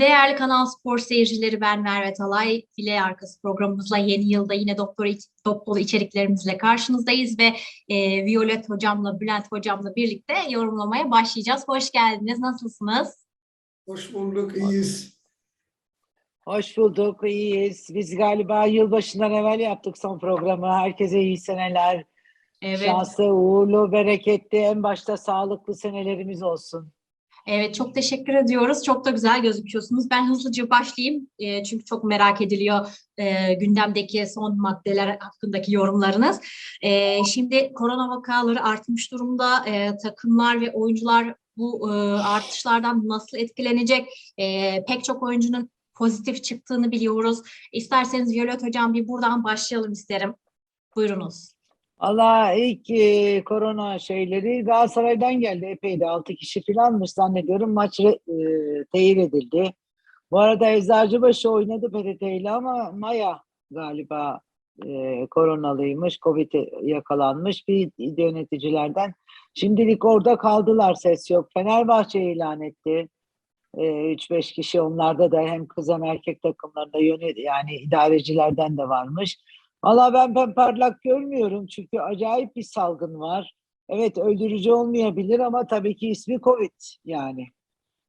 Değerli Kanal Spor seyircileri ben Merve Talay. File Arkası programımızla yeni yılda yine doktor dolu içeriklerimizle karşınızdayız ve e, Violet hocamla, Bülent hocamla birlikte yorumlamaya başlayacağız. Hoş geldiniz. Nasılsınız? Hoş bulduk, iyiyiz. Hoş bulduk, iyiyiz. Biz galiba yılbaşından evvel yaptık son programı. Herkese iyi seneler. Evet. Şanslı, uğurlu, bereketli, en başta sağlıklı senelerimiz olsun. Evet çok teşekkür ediyoruz. Çok da güzel gözüküyorsunuz. Ben hızlıca başlayayım e, çünkü çok merak ediliyor e, gündemdeki son maddeler hakkındaki yorumlarınız. E, şimdi korona vakaları artmış durumda. E, takımlar ve oyuncular bu e, artışlardan nasıl etkilenecek? E, pek çok oyuncunun pozitif çıktığını biliyoruz. İsterseniz Violet Hocam bir buradan başlayalım isterim. Buyurunuz. Allah ilk e, korona şeyleri Galatasaray'dan geldi epeydi. 6 kişi falanmış zannediyorum. Maç e, teyir edildi. Bu arada Eczacıbaşı oynadı PTT ile ama Maya galiba e, koronalıymış, Covid yakalanmış bir yöneticilerden. Şimdilik orada kaldılar ses yok. Fenerbahçe ilan etti. 3-5 kişi onlarda da hem kız hem erkek takımlarında yönet yani idarecilerden de varmış. Valla ben ben görmüyorum çünkü acayip bir salgın var. Evet öldürücü olmayabilir ama tabii ki ismi Covid yani.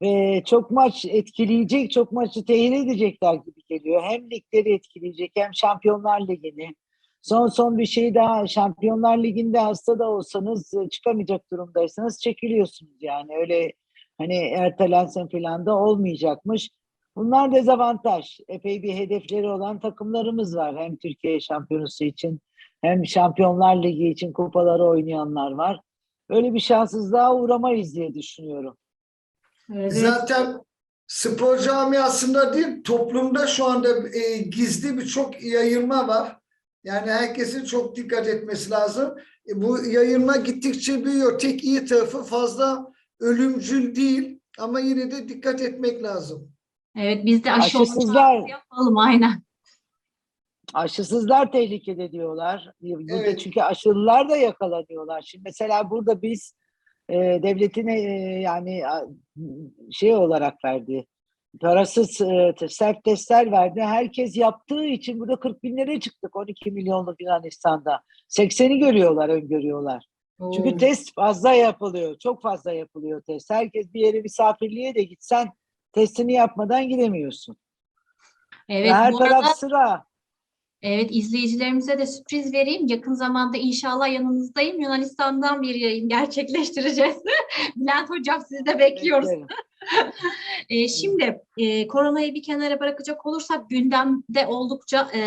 Ve çok maç etkileyecek, çok maçı tehir edecekler gibi geliyor. Hem ligleri etkileyecek hem Şampiyonlar Ligi'ni. Son son bir şey daha Şampiyonlar Ligi'nde hasta da olsanız çıkamayacak durumdaysanız çekiliyorsunuz yani. Öyle hani ertelensen falan da olmayacakmış. Bunlar dezavantaj. Epey bir hedefleri olan takımlarımız var. Hem Türkiye şampiyonası için hem Şampiyonlar Ligi için kupaları oynayanlar var. Öyle bir şanssızlığa uğramayız diye düşünüyorum. Evet. Zaten spor camiasında değil, toplumda şu anda e, gizli birçok yayılma var. Yani herkesin çok dikkat etmesi lazım. E, bu yayılma gittikçe büyüyor. Tek iyi tarafı fazla ölümcül değil ama yine de dikkat etmek lazım. Evet biz de aşı Aşısızlar- yapalım aynen. Aşısızlar tehlikede diyorlar. Burada Evet. çünkü aşılılar da yakalanıyorlar. Şimdi mesela burada biz e, devletin e, yani a, şey olarak verdi. Parasız e, self testler verdi. Herkes yaptığı için burada 40 binlere çıktık 12 milyonlu Yunanistan'da. 80'i görüyorlar, öngörüyorlar. Çünkü test fazla yapılıyor. Çok fazla yapılıyor test. Herkes bir yere misafirliğe de gitsen testini yapmadan gidemiyorsun. Evet Her taraf arada sıra. Evet izleyicilerimize de sürpriz vereyim. Yakın zamanda inşallah yanınızdayım. Yunanistan'dan bir yayın gerçekleştireceğiz. Bülent Hocam sizi de bekliyoruz. E, şimdi e, koronayı bir kenara bırakacak olursak gündemde oldukça e,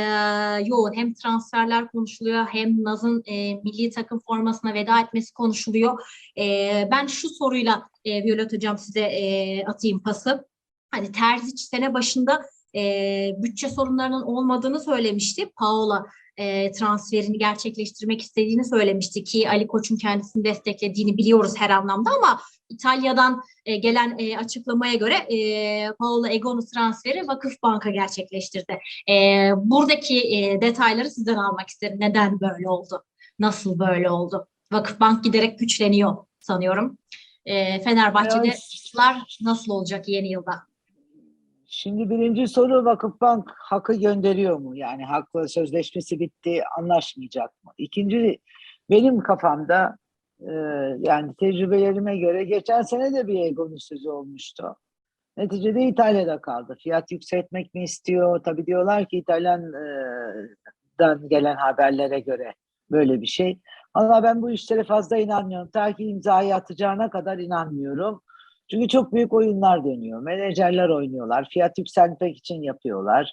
yoğun. Hem transferler konuşuluyor hem Naz'ın e, milli takım formasına veda etmesi konuşuluyor. E, ben şu soruyla e, Violet Hocam size e, atayım pası. Hani Terzic sene başında e, bütçe sorunlarının olmadığını söylemişti. Paola e, transferini gerçekleştirmek istediğini söylemişti ki Ali Koç'un kendisini desteklediğini biliyoruz her anlamda ama İtalya'dan e, gelen e, açıklamaya göre e, Paola Egonu transferi Vakıfbank'a gerçekleştirdi. E, buradaki e, detayları sizden almak isterim. Neden böyle oldu? Nasıl böyle oldu? Vakıfbank giderek güçleniyor sanıyorum. E, Fenerbahçe'de işler nasıl olacak yeni yılda? Şimdi birinci soru Vakıfbank hakkı gönderiyor mu? Yani hakla sözleşmesi bitti, anlaşmayacak mı? İkinci benim kafamda e, yani tecrübelerime göre geçen sene de bir Egon'un sözü olmuştu. Neticede İtalya'da kaldı. Fiyat yükseltmek mi istiyor? Tabii diyorlar ki İtalyan'dan gelen haberlere göre böyle bir şey. Ama ben bu işlere fazla inanmıyorum. Ta ki imzayı atacağına kadar inanmıyorum. Çünkü çok büyük oyunlar dönüyor. Menajerler oynuyorlar. Fiyat yükseltmek için yapıyorlar.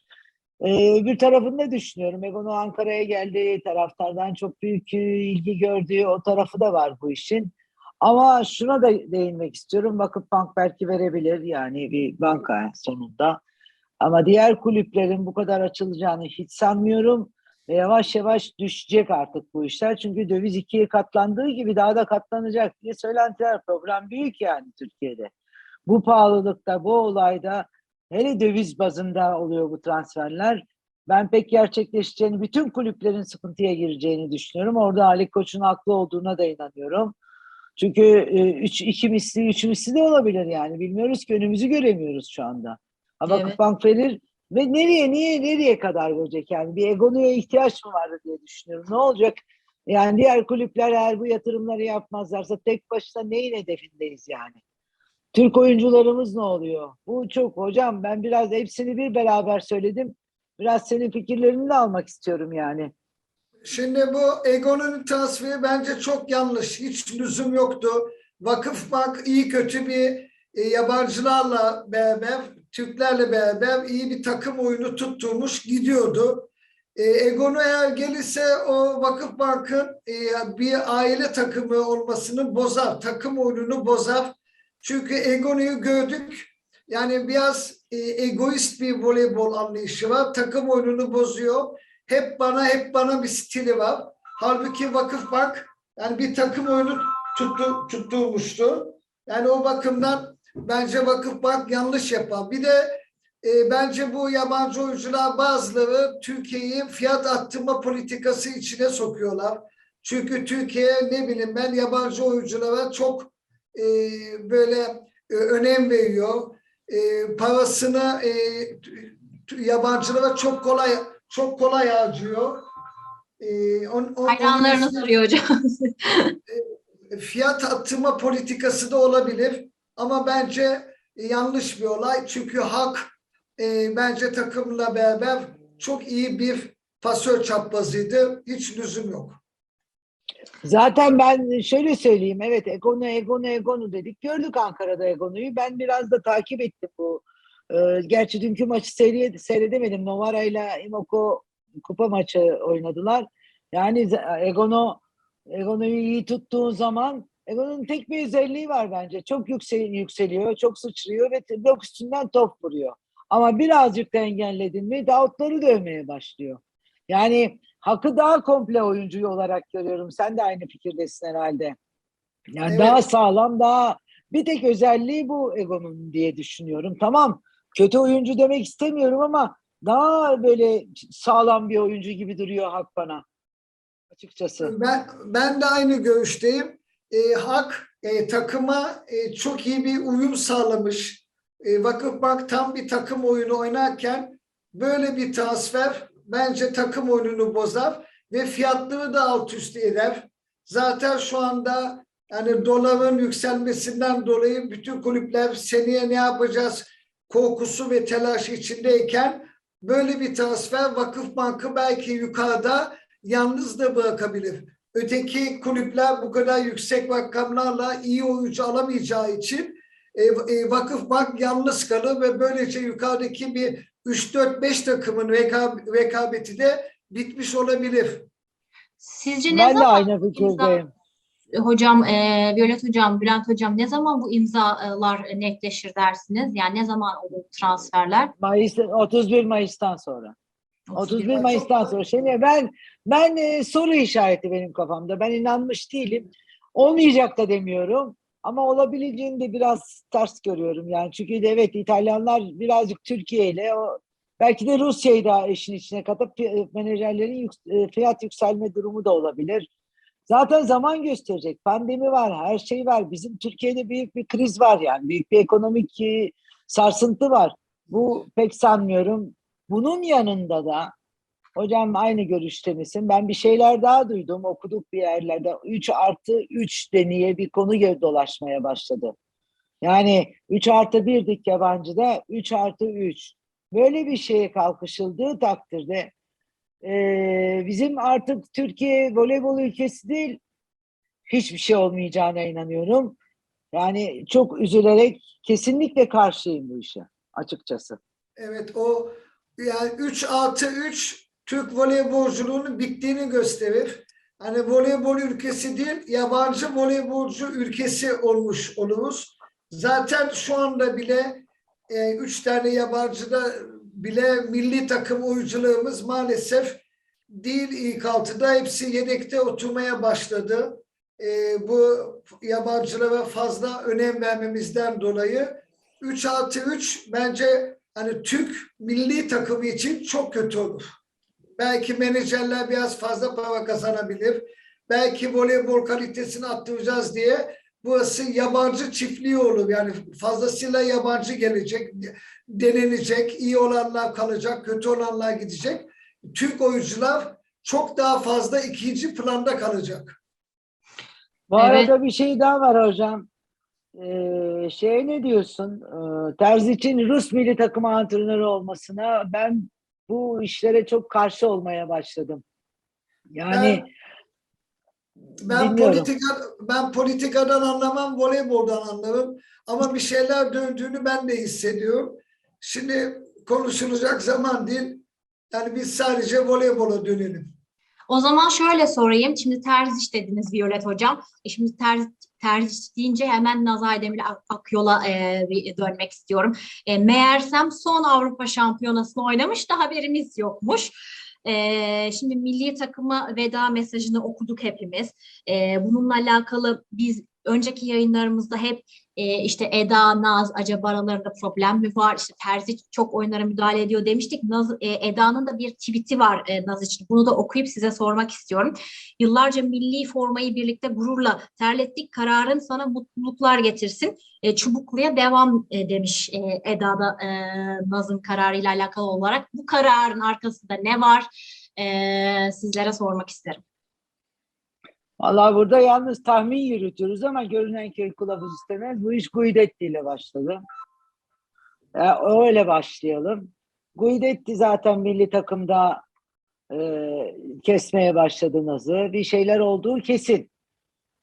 Ee, bir tarafını düşünüyorum. Ego'nu Ankara'ya geldi. Taraftardan çok büyük e, ilgi gördüğü o tarafı da var bu işin. Ama şuna da değinmek istiyorum. Vakıfbank belki verebilir. Yani bir banka sonunda. Ama diğer kulüplerin bu kadar açılacağını hiç sanmıyorum. Ve yavaş yavaş düşecek artık bu işler. Çünkü döviz ikiye katlandığı gibi daha da katlanacak diye söylentiler. Program büyük yani Türkiye'de. Bu pahalılıkta, bu olayda hele döviz bazında oluyor bu transferler. Ben pek gerçekleşeceğini, bütün kulüplerin sıkıntıya gireceğini düşünüyorum. Orada Ali Koç'un haklı olduğuna da inanıyorum. Çünkü e, üç, iki misli, üç misli de olabilir yani. Bilmiyoruz ki önümüzü göremiyoruz şu anda. Ha, Evet. Vakıfbank verir ve nereye niye nereye kadar verecek yani bir Egonu'ya ihtiyaç mı vardı diye düşünüyorum. Ne olacak? Yani diğer kulüpler eğer bu yatırımları yapmazlarsa tek başına neyin hedefindeyiz yani? Türk oyuncularımız ne oluyor? Bu çok hocam ben biraz hepsini bir beraber söyledim. Biraz senin fikirlerini de almak istiyorum yani. Şimdi bu Egon'un tasfiye bence çok yanlış. Hiç lüzum yoktu. Vakıfbank iyi kötü bir e, yabancılarla beraber, Türklerle beraber iyi bir takım oyunu tutturmuş gidiyordu. E, Egon'u eğer gelirse o Vakıfbank'ın e, bir aile takımı olmasını bozar. Takım oyununu bozar. Çünkü Egon'u gördük. Yani biraz e, egoist bir voleybol anlayışı var. Takım oyununu bozuyor hep bana hep bana bir stili var. Halbuki Vakıfbank yani bir takım oyunu tuttu, tutturmuştu. Yani o bakımdan bence Vakıfbank yanlış yapar. Bir de e, bence bu yabancı oyuncular bazıları Türkiye'yi fiyat arttırma politikası içine sokuyorlar. Çünkü Türkiye ne bileyim ben yabancı oyunculara çok e, böyle e, önem veriyor. E, parasını e, yabancılara çok kolay çok kolay harcıyor. Ee, on, on- Hayranlarını soruyor hocam. fiyat arttırma politikası da olabilir ama bence yanlış bir olay çünkü Hak e, bence takımla beraber çok iyi bir pasör çaprazıydı. Hiç lüzum yok. Zaten ben şöyle söyleyeyim. Evet Egonu, Egonu, Egonu dedik. Gördük Ankara'da Egonu'yu. Ben biraz da takip ettim bu. Ee, gerçi dünkü maçı seyre- seyredemedim. Novara ile Imoko kupa maçı oynadılar. Yani Egonu, Egonu'yu iyi tuttuğun zaman Egonu'nun tek bir özelliği var bence. Çok yüksel, yükseliyor, çok sıçrıyor ve blok üstünden top vuruyor. Ama birazcık da engelledin mi Davutları dövmeye başlıyor. Yani Hakkı daha komple oyuncu olarak görüyorum. Sen de aynı fikirdesin herhalde. Yani Evet. daha sağlam, daha bir tek özelliği bu Egon'un diye düşünüyorum. Tamam, kötü oyuncu demek istemiyorum ama daha böyle sağlam bir oyuncu gibi duruyor Hak bana. Açıkçası. Ben ben de aynı görüşteyim. E, Hak e, takıma e, çok iyi bir uyum sağlamış. E, Vakıfbank tam bir takım oyunu oynarken böyle bir transfer bence takım oyununu bozar ve fiyatları da alt üst eder. Zaten şu anda yani doların yükselmesinden dolayı bütün kulüpler seneye ne yapacağız korkusu ve telaşı içindeyken böyle bir transfer Vakıfbank'ı belki yukarıda yalnız da bırakabilir. Öteki kulüpler bu kadar yüksek rakamlarla iyi oyuncu alamayacağı için e, e, Vakıfbank yalnız kalır ve böylece yukarıdaki bir 3-4-5 takımın rekab- rekabeti de bitmiş olabilir. Sizce ne Ben de zaman aynı imza- fikirdeyim. hocam, e, Violet hocam, Bülent hocam ne zaman bu imzalar netleşir dersiniz? Yani ne zaman olur transferler? Mayıs 31 Mayıs'tan sonra. 31 Mayıs. Mayıs'tan sonra. Şimdi ben ben e, soru işareti benim kafamda. Ben inanmış değilim. Olmayacak da demiyorum. Ama olabileceğini de biraz ters görüyorum. Yani çünkü de evet İtalyanlar birazcık Türkiye ile o belki de Rusya'yı da işin içine katıp pi- menajerlerin yük- e, fiyat yükselme durumu da olabilir. Zaten zaman gösterecek. Pandemi var, her şey var. Bizim Türkiye'de büyük bir kriz var yani. Büyük bir ekonomik e, sarsıntı var. Bu pek sanmıyorum. Bunun yanında da hocam aynı görüşte misin? Ben bir şeyler daha duydum. Okuduk bir yerlerde. 3 artı 3 deneye bir konu dolaşmaya başladı. Yani 3 artı 1'dik yabancıda 3 artı 3. Böyle bir şeye kalkışıldığı takdirde eee, bizim artık Türkiye voleybol ülkesi değil hiçbir şey olmayacağına inanıyorum. Yani çok üzülerek kesinlikle karşıyım bu işe açıkçası. Evet o yani 3 artı 3 Türk voleybolculuğunun bittiğini gösterir. Hani voleybol ülkesi değil, yabancı voleybolcu ülkesi olmuş oluruz. Zaten şu anda bile e, üç tane yabancıda bile milli takım oyuncularımız maalesef değil ilk altıda. Hepsi yedekte oturmaya başladı. E, bu yabancılara fazla önem vermemizden dolayı 3 artı 3 bence hani Türk milli takımı için çok kötü olur. Belki menajerler biraz fazla para kazanabilir. Belki voleybol kalitesini arttıracağız diye burası yabancı çiftliği olur. Yani fazlasıyla yabancı gelecek, denenecek, iyi olanlar kalacak, kötü olanlar gidecek. Türk oyuncular çok daha fazla ikinci planda kalacak. Bu Evet. arada bir şey daha var hocam. Ee, şey ne diyorsun? Ee, Terzic'in Rus milli takımı antrenörü olmasına ben bu işlere çok karşı olmaya başladım. Yani Ben Dinliyorum. politika ben politikadan anlamam, voleyboldan anlarım. Ama bir şeyler döndüğünü ben de hissediyorum. Şimdi konuşulacak zaman değil. Yani biz sadece voleybola dönelim. O zaman şöyle sorayım. Şimdi terziş dediniz Violet Hocam. E şimdi terz, terziş deyince hemen Nazay Demir Ak- Akyol'a e, dönmek istiyorum. E, meğersem son Avrupa Şampiyonası'nı oynamış da haberimiz yokmuş. E, şimdi milli takıma veda mesajını okuduk hepimiz. E, bununla alakalı biz önceki yayınlarımızda hep e, işte Eda, Naz acaba aralarında problem mi var? İşte Terzi çok oyunlara müdahale ediyor demiştik. Naz, e, Eda'nın da bir tweet'i var e, Naz için. Bunu da okuyup size sormak istiyorum. Yıllarca milli formayı birlikte gururla terlettik. Kararın sana mutluluklar getirsin. E, çubukluya devam e, demiş e, Eda da e, Naz'ın kararıyla alakalı olarak. Bu kararın arkasında ne var? E, sizlere sormak isterim. Vallahi burada yalnız tahmin yürütüyoruz ama görünen köy kılavuz istemez. Bu iş Guidetti ile başladı. Ya, öyle başlayalım. Guidetti zaten milli takımda e, kesmeye başladı Naz'ı. Bir şeyler olduğu kesin.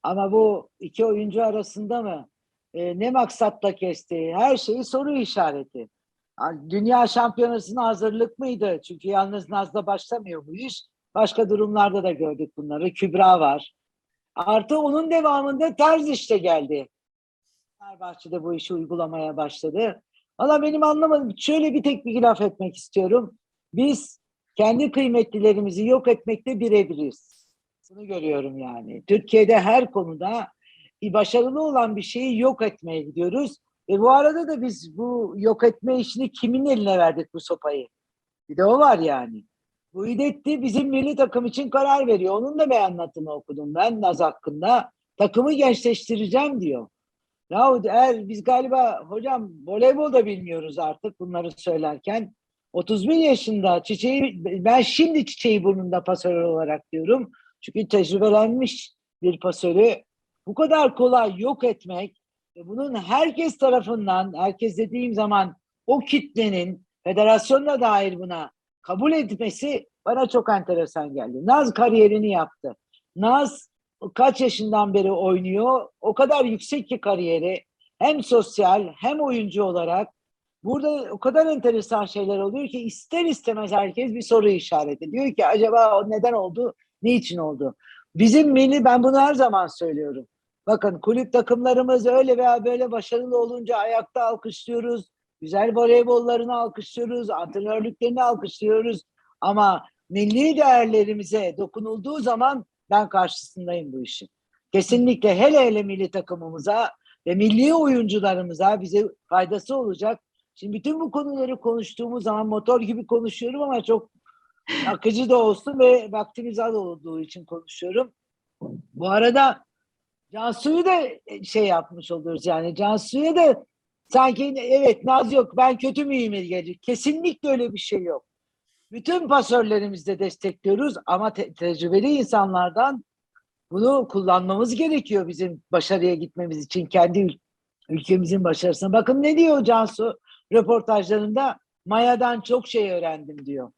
Ama bu iki oyuncu arasında mı? E, ne maksatla kesti? Her şeyi soru işareti. Yani Dünya şampiyonasına hazırlık mıydı? Çünkü yalnız Naz'da başlamıyor bu iş. Başka durumlarda da gördük bunları. Kübra var. Artı onun devamında Terz işte geldi. Fenerbahçe'de bu işi uygulamaya başladı. Valla benim anlamadım. Şöyle bir tek bir laf etmek istiyorum. Biz kendi kıymetlilerimizi yok etmekte birebiriz. Bunu görüyorum yani. Türkiye'de her konuda başarılı olan bir şeyi yok etmeye gidiyoruz. Ve bu arada da biz bu yok etme işini kimin eline verdik bu sopayı? Bir de o var yani. Bu İdetti bizim milli takım için karar veriyor. Onun da beyanatını okudum ben Naz hakkında. Takımı gençleştireceğim diyor. Yahu eğer biz galiba hocam voleybol da bilmiyoruz artık bunları söylerken. 31 yaşında çiçeği ben şimdi çiçeği burnunda pasör olarak diyorum. Çünkü tecrübelenmiş bir pasörü bu kadar kolay yok etmek bunun herkes tarafından herkes dediğim zaman o kitlenin federasyonla dair buna kabul etmesi bana çok enteresan geldi. Naz kariyerini yaptı. Naz kaç yaşından beri oynuyor? O kadar yüksek ki kariyeri hem sosyal hem oyuncu olarak burada o kadar enteresan şeyler oluyor ki ister istemez herkes bir soru işareti. Diyor ki acaba o neden oldu? Niçin oldu? Bizim milli ben bunu her zaman söylüyorum. Bakın kulüp takımlarımız öyle veya böyle başarılı olunca ayakta alkışlıyoruz. Güzel voleybollarını alkışlıyoruz, antrenörlüklerini alkışlıyoruz. Ama milli değerlerimize dokunulduğu zaman ben karşısındayım bu işin. Kesinlikle hele hele milli takımımıza ve milli oyuncularımıza bize faydası olacak. Şimdi bütün bu konuları konuştuğumuz zaman motor gibi konuşuyorum ama çok akıcı da olsun ve vaktimiz az olduğu için konuşuyorum. Bu arada Cansu'yu da şey yapmış oluyoruz yani Cansu'ya da sanki evet Naz yok ben kötü müyüm gelecek. Kesinlikle öyle bir şey yok. Bütün pasörlerimizde destekliyoruz ama te- tecrübeli insanlardan bunu kullanmamız gerekiyor bizim başarıya gitmemiz için kendi ül- ülkemizin başarısına. Bakın ne diyor Cansu röportajlarında Maya'dan çok şey öğrendim diyor.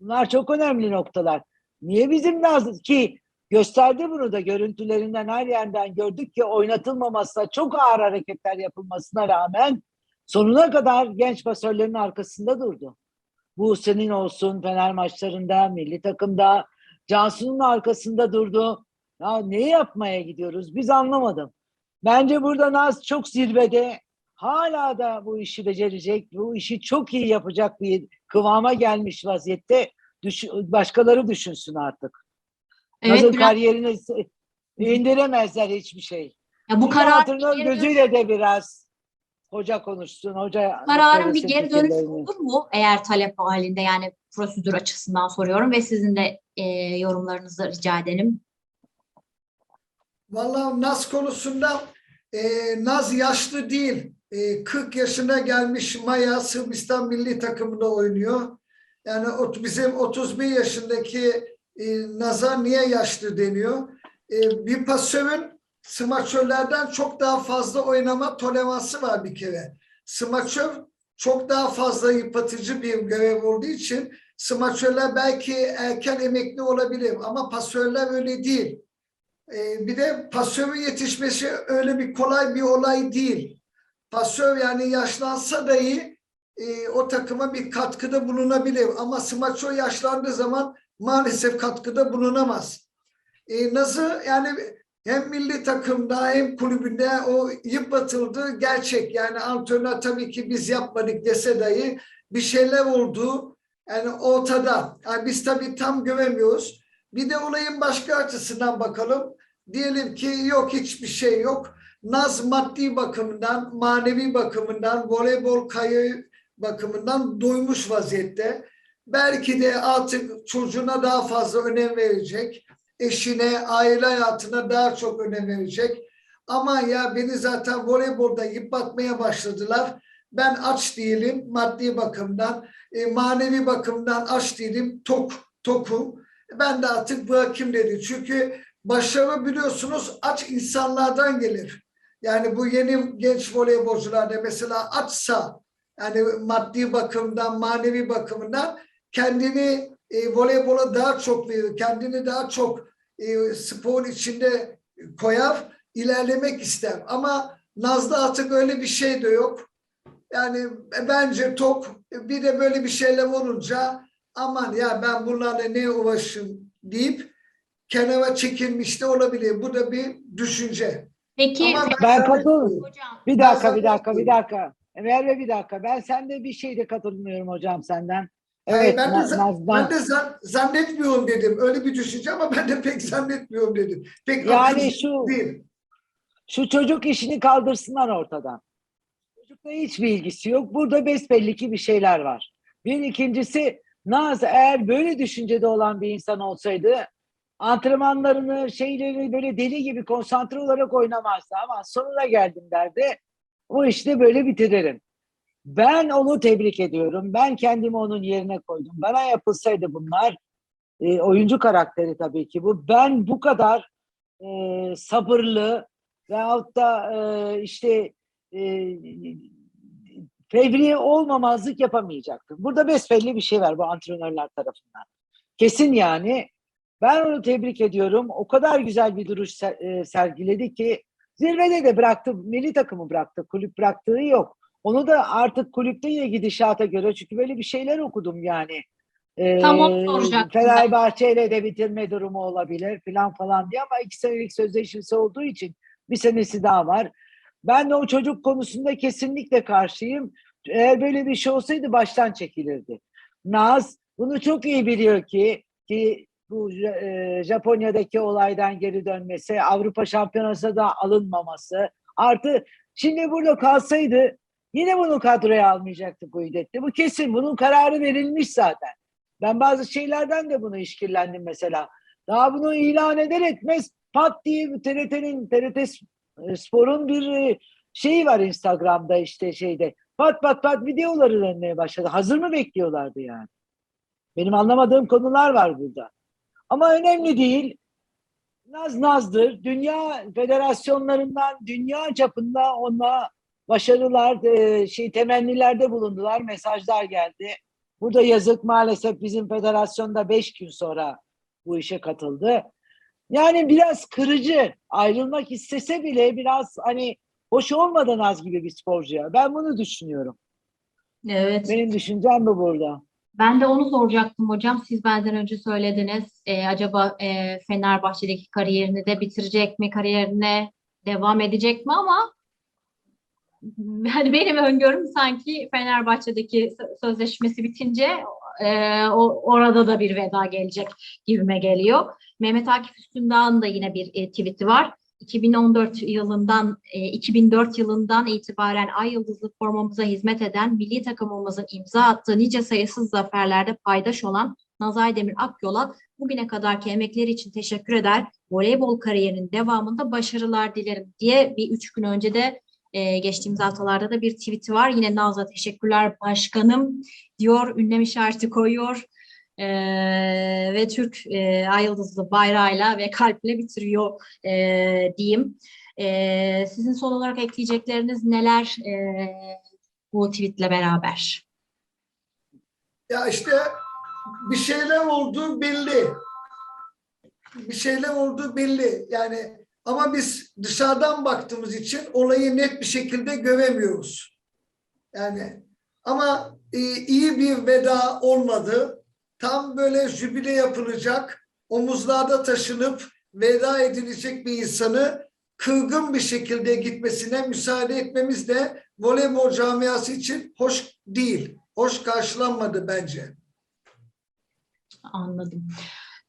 Bunlar çok önemli noktalar. Niye bizim Naz ki gösterdi bunu da görüntülerinden her yerden gördük ki oynatılmamasına çok ağır hareketler yapılmasına rağmen sonuna kadar genç pasörlerin arkasında durdu. Bu senin olsun Fener maçlarında, milli takımda Cansu'nun arkasında durdu. Ya ne yapmaya gidiyoruz? Biz anlamadım. Bence burada Naz çok zirvede. Hala da bu işi becerecek, bu işi çok iyi yapacak bir kıvama gelmiş vaziyette. Düş- başkaları düşünsün artık. Evet, biraz- kariyerini indiremezler hiçbir şey. Ya bu karar gözüyle de biraz hoca konuşsun, hoca kararın bir geri dönüşü olur mu eğer talep halinde yani prosedür açısından soruyorum ve sizin de e, yorumlarınızı rica edelim. Vallahi Nas konusunda E, Naz yaşlı değil. E, 40 yaşına gelmiş Maya Sırbistan milli takımında oynuyor. Yani bizim 31 yaşındaki e, Naz'a niye yaşlı deniyor? E, bir pasörün smaçörlerden çok daha fazla oynama toleransı var bir kere. Smaçör çok daha fazla yıpratıcı bir görev olduğu için smaçörler belki erken emekli olabilir ama pasörler öyle değil. Ee, bir de pasörün yetişmesi öyle bir kolay bir olay değil. Pasör yani yaşlansa dahi e, o takıma bir katkıda bulunabilir ama smaçör yaşlandığı zaman maalesef katkıda bulunamaz. E, nasıl yani hem milli takımda hem kulübünde o yıpratıldığı gerçek. Yani antrenör tabii ki biz yapmadık dese dahi bir şeyler oldu. Yani ortada. Yani biz tabii tam göremiyoruz. Bir de olayın başka açısından bakalım. Diyelim ki yok hiçbir şey yok. Naz maddi bakımından, manevi bakımından, voleybol kayı bakımından doymuş vaziyette. Belki de artık çocuğuna daha fazla önem verecek. Eşine, aile hayatına daha çok önem verecek. Aman ya beni zaten voleybolda yıpratmaya başladılar. Ben aç değilim maddi bakımdan, e, manevi bakımdan aç değilim, tok, tokum. Ben de artık bırakayım dedi. Çünkü başarı biliyorsunuz aç insanlardan gelir. Yani bu yeni genç voleybolcularda mesela açsa yani maddi bakımdan, manevi bakımdan kendini e, voleybola daha çok verir, kendini daha çok e, spor içinde koyar, ilerlemek ister. Ama Naz'da artık öyle bir şey de yok. Yani bence tok bir de böyle bir şeyler olunca aman ya ben bunlarla ne uğraşım deyip kenara çekilmiş de olabilir. Bu da bir düşünce. Peki Ama Ben sana- katılıyorum. hocam Bir dakika, Ben bir dakika, bir dakika. Merve bir dakika. Ben sende bir şeyde katılmıyorum hocam senden. Evet, ben de, Naz'dan. ben de zan- zannetmiyorum dedim. Öyle bir düşünce ama ben de pek zannetmiyorum dedim. Pek Yani şu değil. şu çocuk işini kaldırsınlar ortadan. Çocukla hiçbir ilgisi yok. Burada besbelli ki bir şeyler var. Bir ikincisi Naz eğer böyle düşüncede olan bir insan olsaydı antrenmanlarını şeyleri böyle deli gibi konsantre olarak oynamazdı ama sonuna geldim derdi. O işte böyle bitiririm. Ben onu tebrik ediyorum. Ben kendimi onun yerine koydum. Bana yapılsaydı bunlar e, oyuncu karakteri tabii ki bu. Ben bu kadar e, sabırlı veyahut da e, işte e, fevri olmamazlık yapamayacaktım. Burada besbelli bir şey var bu antrenörler tarafından. Kesin yani. Ben onu tebrik ediyorum. O kadar güzel bir duruş e, sergiledi ki zirvede de bıraktı, milli takımı bıraktı, kulüp bıraktığı yok. Onu da artık kulüpte ya gidişata göre çünkü böyle bir şeyler okudum yani. Ee, Tam soracaktım ben. Fenerbahçe'yle de bitirme durumu olabilir falan falan diye ama iki senelik sözleşmesi olduğu için bir senesi daha var. Ben de o çocuk konusunda kesinlikle karşıyım. Eğer böyle bir şey olsaydı baştan çekilirdi. Naz bunu çok iyi biliyor ki ki bu e, Japonya'daki olaydan geri dönmesi, Avrupa Şampiyonası'na da alınmaması. Artı şimdi burada kalsaydı yine bunu kadroya almayacaktı Guidetti. Bu kesin. Bunun kararı verilmiş zaten. Ben bazı şeylerden de bunu işkillendim mesela. Daha bunu ilan eder etmez pat diye TRT'nin TRT Spor'un bir e, şeyi var Instagram'da işte şeyde. Pat pat pat videoları dönmeye başladı. Hazır mı bekliyorlardı yani? Benim anlamadığım konular var burada. Ama önemli değil. Naz nazdır. Dünya federasyonlarından dünya çapında ona başarılar, e, şey temennilerde bulundular. Mesajlar geldi. Burada yazık maalesef bizim federasyonda beş gün sonra bu işe katıldı. Yani biraz kırıcı. Ayrılmak istese bile biraz hani hoş olmadan az gibi bir sporcuya. Ben bunu düşünüyorum. evet. Benim düşüncem bu burada. Ben de onu soracaktım hocam. Siz benden önce söylediniz. Ee, acaba e, Fenerbahçe'deki kariyerini de bitirecek mi? Kariyerine devam edecek mi? Ama yani benim öngörüm sanki Fenerbahçe'deki sö- sözleşmesi bitince e, orada da bir veda gelecek gibime geliyor. Mehmet Akif Üstündağ'ın da yine bir e, tweet'i var. 2014 yılından e, 2004 yılından itibaren Ay Yıldızlı formamıza hizmet eden milli takımımızın imza attığı nice sayısız zaferlerde paydaş olan Nazay Demir Akyol'a bugüne kadarki emekleri için teşekkür eder. Voleybol kariyerinin devamında başarılar dilerim diye bir üç gün önce de e, geçtiğimiz haftalarda da bir tweet'i var. Yine Nazlı teşekkürler başkanım diyor, ünlem işareti koyuyor. E, ve Türk e, ay yıldızlı bayrağıyla ve kalple bitiriyor e, diyeyim. E, sizin son olarak ekleyecekleriniz neler e, bu tweetle beraber? Ya işte bir şeyler olduğu belli. Bir şeyler olduğu belli. Yani ama biz dışarıdan baktığımız için olayı net bir şekilde göremiyoruz. Yani ama e, iyi bir veda olmadı. Tam böyle jübile yapılacak, omuzlarda taşınıp veda edilecek bir insanı kırgın bir şekilde gitmesine müsaade etmemiz de voleybol camiası için hoş değil. Hoş karşılanmadı bence. Anladım.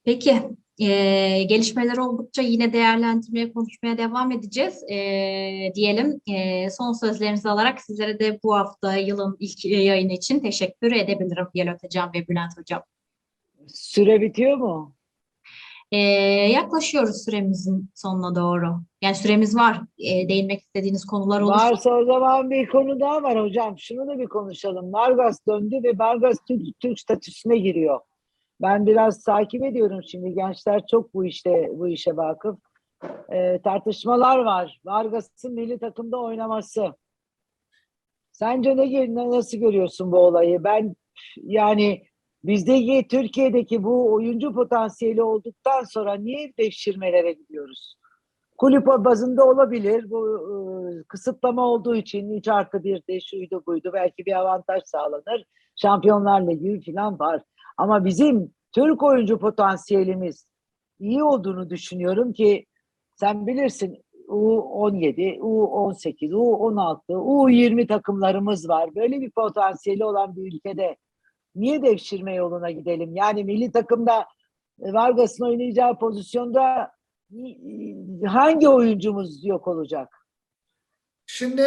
Peki, eee, gelişmeler oldukça yine değerlendirmeye, konuşmaya devam edeceğiz. Eee, diyelim, Eee, son sözlerinizi alarak sizlere de bu hafta yılın ilk e, yayını için teşekkür edebilirim Yelot Hocam ve Bülent Hocam. Süre bitiyor mu? Eee, yaklaşıyoruz süremizin sonuna doğru. Yani süremiz var. Eee, değinmek istediğiniz konular olursa. Varsa o zaman bir konu daha var hocam. Şunu da bir konuşalım. Vargas döndü ve Vargas Türk, Türk statüsüne giriyor. Ben biraz takip ediyorum şimdi. Gençler çok bu işte bu işe vakıf. Ee, tartışmalar var. Vargas'ın milli takımda oynaması. Sence ne- nasıl görüyorsun bu olayı? Ben yani bizdeki Türkiye'deki bu oyuncu potansiyeli olduktan sonra niye devşirmelere gidiyoruz? kulüp bazında olabilir. Bu e, kısıtlama olduğu için 3 artı 1 de şuydu buydu belki bir avantaj sağlanır. Şampiyonlar Ligi falan var. Ama bizim Türk oyuncu potansiyelimiz iyi olduğunu düşünüyorum ki sen bilirsin U17, U18, U16, U20 takımlarımız var. Böyle bir potansiyeli olan bir ülkede niye devşirme yoluna gidelim? Yani milli takımda e, Vargas'ın oynayacağı pozisyonda hangi oyuncumuz yok olacak? Şimdi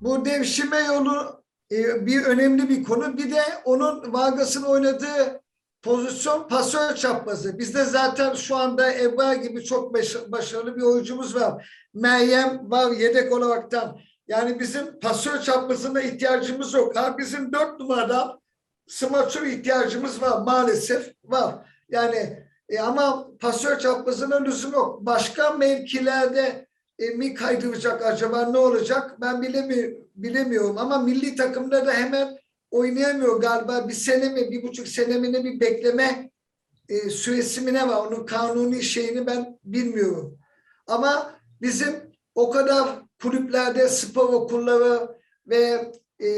bu devşirme yolu bir önemli bir konu. Bir de onun Vargas'ın oynadığı pozisyon pasör çaprazı. Bizde zaten şu anda Ebra gibi çok baş- başarılı bir oyuncumuz var. Meryem var yedek olaraktan. Yani bizim pasör çaprazına ihtiyacımız yok. Ha bizim dört numaradan smaçör ihtiyacımız var maalesef var. Yani e, ama pasör çaprazına lüzum yok. Başka mevkilerde e, mi kaydıracak acaba ne olacak ben bilemi, bilemiyorum ama milli takımda da hemen oynayamıyor galiba bir sene mi bir buçuk sene mi ne bir bekleme e, süresi mi ne var onun kanuni şeyini ben bilmiyorum. Ama bizim o kadar kulüplerde spor okulları ve e,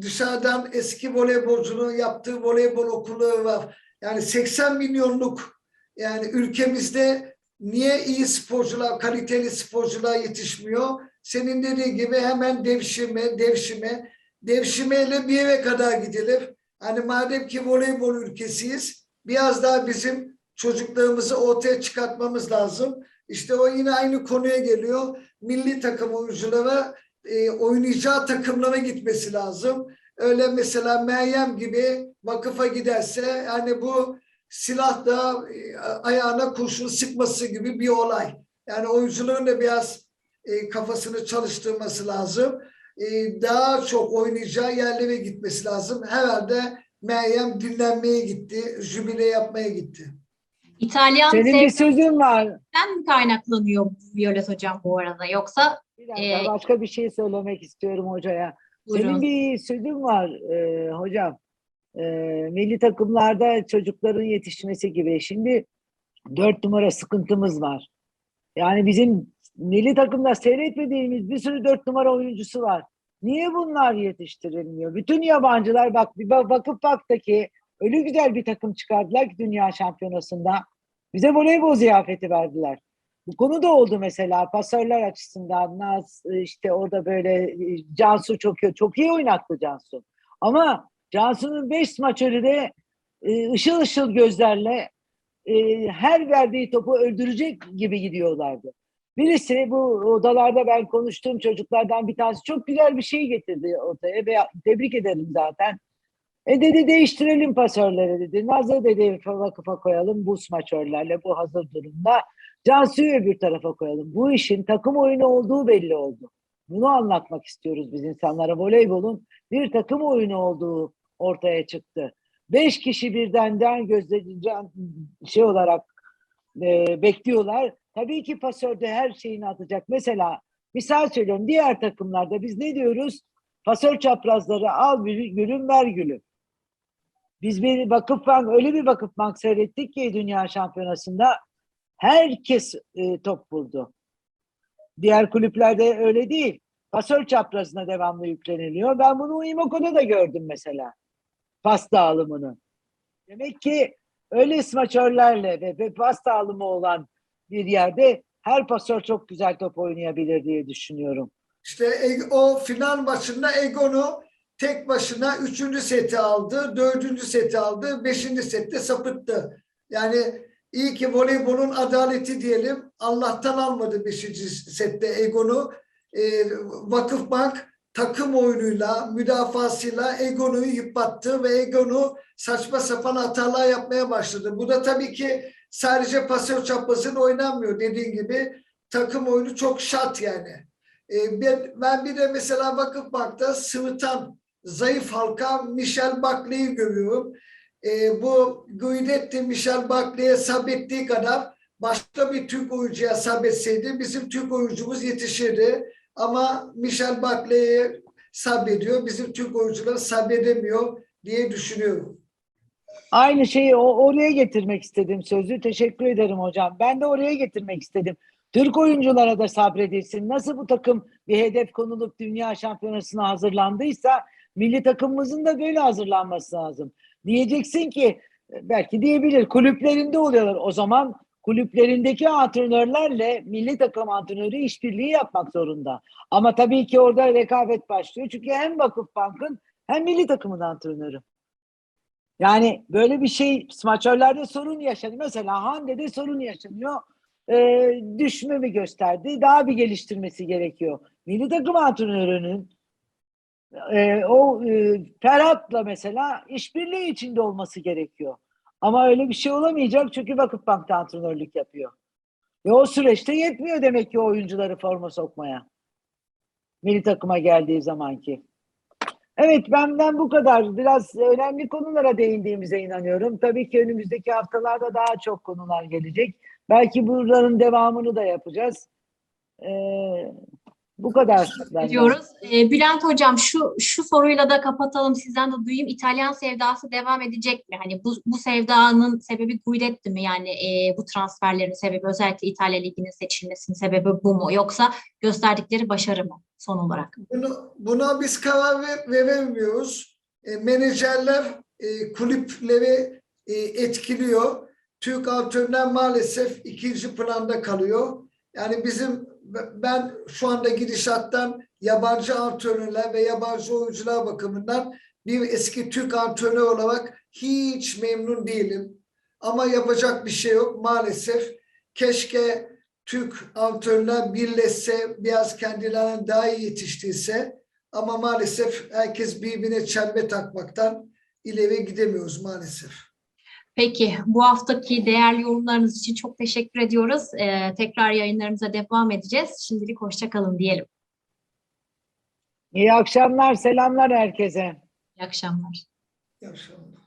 dışarıdan eski voleybolcunun yaptığı voleybol okulları var. Yani 80 milyonluk yani ülkemizde niye iyi sporcular, kaliteli sporcular yetişmiyor? Senin dediğin gibi hemen devşirme, devşirme, devşirmeyle bir yere kadar gidilir. Hani madem ki voleybol ülkesiyiz, biraz daha bizim çocuklarımızı ortaya çıkartmamız lazım. İşte o yine aynı konuya geliyor. Milli takım oyunculara e, oynayacağı takımlara gitmesi lazım. Öyle mesela Meryem gibi vakıfa giderse yani bu silah da e, ayağına kurşun sıkması gibi bir olay. Yani oyuncuların da biraz e, kafasını çalıştırması lazım. E, daha çok oynayacağı yerlere gitmesi lazım. Herhalde Meryem dinlenmeye gitti, jübile yapmaya gitti. İtalyan Senin bir sözün var. sevgiden mi kaynaklanıyor Violet Hocam bu arada yoksa Bir dakika, Ee, başka bir şey söylemek istiyorum hocaya. Senin buyurun. bir sözün var e, hocam. E, milli takımlarda çocukların yetişmesi gibi. Şimdi dört numara sıkıntımız var. Yani bizim milli takımda seyretmediğimiz bir sürü dört numara oyuncusu var. Niye bunlar yetiştirilmiyor? Bütün yabancılar bak bir bak- bakıp baktaki öyle güzel bir takım çıkardılar ki dünya şampiyonasında. Bize voleybol ziyafeti verdiler. Bu konu da oldu mesela pasörler açısından Naz e, işte orada böyle e, Cansu çok iyi, çok iyi oynattı Cansu. Ama Cansu'nun beş smaçörü de e, ışıl ışıl gözlerle her verdiği topu öldürecek gibi gidiyorlardı. Birisi bu odalarda ben konuştuğum çocuklardan bir tanesi çok güzel bir şey getirdi ortaya ve tebrik ederim zaten. E dedi değiştirelim pasörleri dedi. Naz'ı dedi vakıfa koyalım bu smaçörlerle bu hazır durumda. Cansu'yu öbür tarafa koyalım. Bu işin takım oyunu olduğu belli oldu. Bunu anlatmak istiyoruz biz insanlara. Voleybolun bir takım oyunu olduğu ortaya çıktı. Beş kişi birdenden gözleyeceğim şey olarak e, bekliyorlar. Tabii ki pasör de her şeyini atacak. Mesela misal söylüyorum diğer takımlarda biz ne diyoruz? Pasör çaprazları al gülüm ver gülüm. Biz bir Vakıfbank öyle bir Vakıfbank seyrettik ki Dünya Şampiyonası'nda herkes e, top vurdu. Diğer kulüplerde öyle değil. Pasör çaprazına devamlı yükleniliyor. Ben bunu Imoko'da da gördüm mesela. Pas dağılımını. Demek ki öyle smaçörlerle ve, ve pas dağılımı olan bir yerde her pasör çok güzel top oynayabilir diye düşünüyorum. İşte o final maçında Egon'u tek başına üçüncü seti aldı, dördüncü seti aldı, beşinci sette sapıttı. Yani iyi ki voleybolun adaleti diyelim. Allah'tan almadı beşinci sette Egon'u. E, Vakıfbank takım oyunuyla, müdafasıyla Egon'u yıprattı ve Egon'u saçma sapan hatalar yapmaya başladı. Bu da tabii ki sadece pasör çaprazında oynanmıyor dediğin gibi. Takım oyunu çok şart yani. E, ben, ben bir de mesela Vakıfbank'ta sıvıtan zayıf halka Michel Buckley'i görüyorum. E, bu Guidetti Michel Buckley'e sabrettiği kadar başka bir Türk oyuncuya sabretseydi bizim Türk oyuncumuz yetişirdi. Ama Michel Buckley'e sabrediyor. Bizim Türk oyuncular sabredemiyor diye düşünüyorum. Aynı şeyi o, oraya getirmek istedim sözü. Teşekkür ederim hocam. Ben de oraya getirmek istedim. Türk oyunculara da sabredilsin. Nasıl bu takım bir hedef konulup dünya şampiyonasına hazırlandıysa milli takımımızın da böyle hazırlanması lazım. Diyeceksin ki belki diyebilir kulüplerinde oluyorlar. O zaman kulüplerindeki antrenörlerle milli takım antrenörü işbirliği yapmak zorunda. Ama tabii ki orada rekabet başlıyor. Çünkü hem Vakıfbank'ın hem milli takımın antrenörü. Yani böyle bir şey smaçörlerde sorun yaşanıyor. Mesela Hande'de sorun yaşanıyor. Ee, düşme mi gösterdi? Daha bir geliştirmesi gerekiyor. Milli takım antrenörünün e, o e, Ferhat'la mesela işbirliği içinde olması gerekiyor. Ama öyle bir şey olamayacak çünkü Vakıfbank'ta antrenörlük yapıyor. Ve o süreçte yetmiyor demek ki oyuncuları forma sokmaya. Milli takıma geldiği zamanki. Evet benden bu kadar. Biraz önemli konulara değindiğimize inanıyorum. Tabii ki önümüzdeki haftalarda daha çok konular gelecek. Belki buraların devamını da yapacağız. Ee, bu kadar. diyoruz. Ee, Bülent Hocam şu şu soruyla da kapatalım. Sizden de duyayım. İtalyan sevdası devam edecek mi? Hani bu, bu sevdanın sebebi Guidetti mi? Yani e, bu transferlerin sebebi özellikle İtalya Ligi'nin seçilmesinin sebebi bu mu? Yoksa gösterdikleri başarı mı son olarak? Bunu, buna biz karar ver- veremiyoruz. E, menajerler e, kulüpleri e, etkiliyor. Türk antrenörler maalesef ikinci planda kalıyor. Yani bizim ben şu anda gidişattan yabancı antrenörler ve yabancı oyuncular bakımından bir eski Türk antrenör olarak hiç memnun değilim. Ama yapacak bir şey yok maalesef. Keşke Türk antrenörler birleşse, biraz kendilerine daha iyi yetiştiyse ama maalesef herkes birbirine çembe takmaktan ileri gidemiyoruz maalesef. Peki bu haftaki değerli yorumlarınız için çok teşekkür ediyoruz. Ee, tekrar yayınlarımıza devam edeceğiz. Şimdilik hoşça kalın diyelim. İyi akşamlar, selamlar herkese. İyi akşamlar. İyi akşamlar.